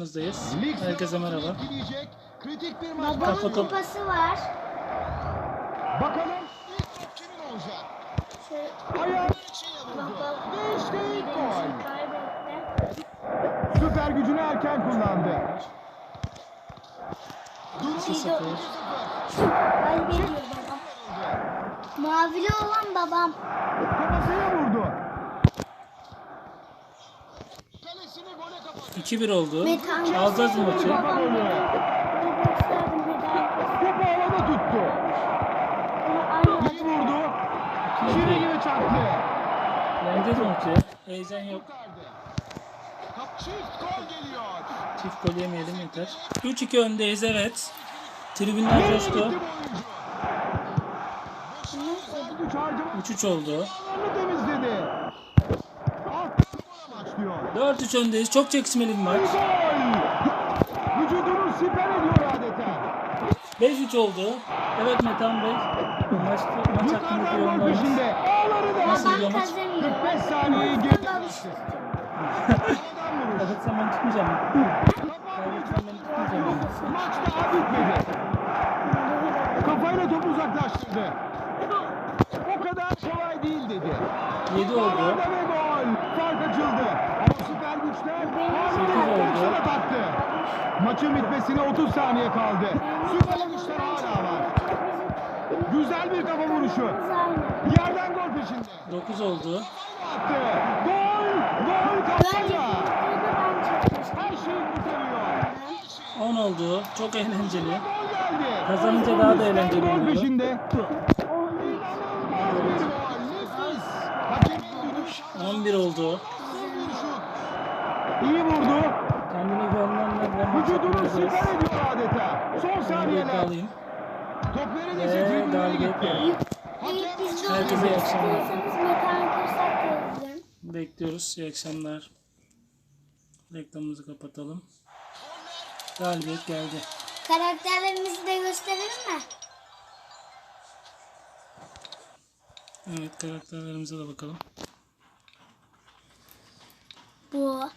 Karşınızdayız. Herkese merhaba. sıralamasını etkileyecek Kritik bir maç. Babamın Kapatalım. kupası var. Bakalım ilk top kimin olacak? Şöyle Ayağının içiyle vurdu. baba Ve işte ilk gol. kaybetti. Süper gücünü erken kullandı. Durum 2-0. Kaybediyor babam. Mavili olan babam. Kafasına vurdu. 2-1 oldu. Alacağız maçı? Topu havada tuttu. İyi vurdu. Çile gibi çaktı. Yeneceğiz maçı. Heyecan yok. Çift gol geliyor. Çift gol yemeyelim yeter. 3-2 öndeyiz evet. Tribünler coştu. gitti bu oyuncu? Güç harcama 3-3 oldu. temizledi. Amaçlıyor. 4-3 öndeyiz. Çok çekişmeli bir maç. Gol! Vücudunu siper ediyor adeta. 5-3 oldu. Evet Metan Bey. Maç, maç hakkındaki yorumlarınız. peşinde. Ağları da Nasıl gidiyor maç? kazanıyor. 45 saniyeyi Ben. Evet sen ben tutmayacağım. Kafa tutmayacağım. Maç daha bitmedi. Kafayla topu uzaklaştırdı. O kadar kolay değil dedi. 7 oldu. Maçın bitmesine 30 saniye kaldı. Süper güçler hala var. Güzel bir kafa vuruşu. Yerden gol peşinde. 9 oldu. Attı. Gol. Gol kafayla. Her şeyi kurtarıyor. 10 oldu. Çok eğlenceli. Kazanınca daha da eğlenceli Gol oluyor. peşinde. İnanılmaz bir gol. Nefis. Hakemin düdüğü 11 oldu. İyi vurdu. Vücudunu siper ediyor adeta. Son Bunu saniyeler. alayım. Top neredeyse Ve tribünlere gitti. Herkese iyi akşamlar. Bekliyoruz. İyi akşamlar. Reklamımızı kapatalım. Galibiyet geldi. Karakterlerimizi de gösterelim mi? Evet karakterlerimize de bakalım. Bu.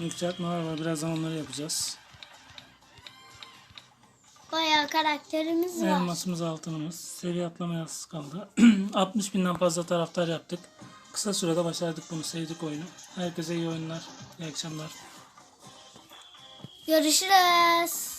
Yükseltmeler var. Birazdan onları yapacağız. Bayağı karakterimiz var. Elmasımız altınımız. Seviye atlamaya az kaldı. 60 binden fazla taraftar yaptık. Kısa sürede başardık bunu. Sevdik oyunu. Herkese iyi oyunlar. İyi akşamlar. Görüşürüz.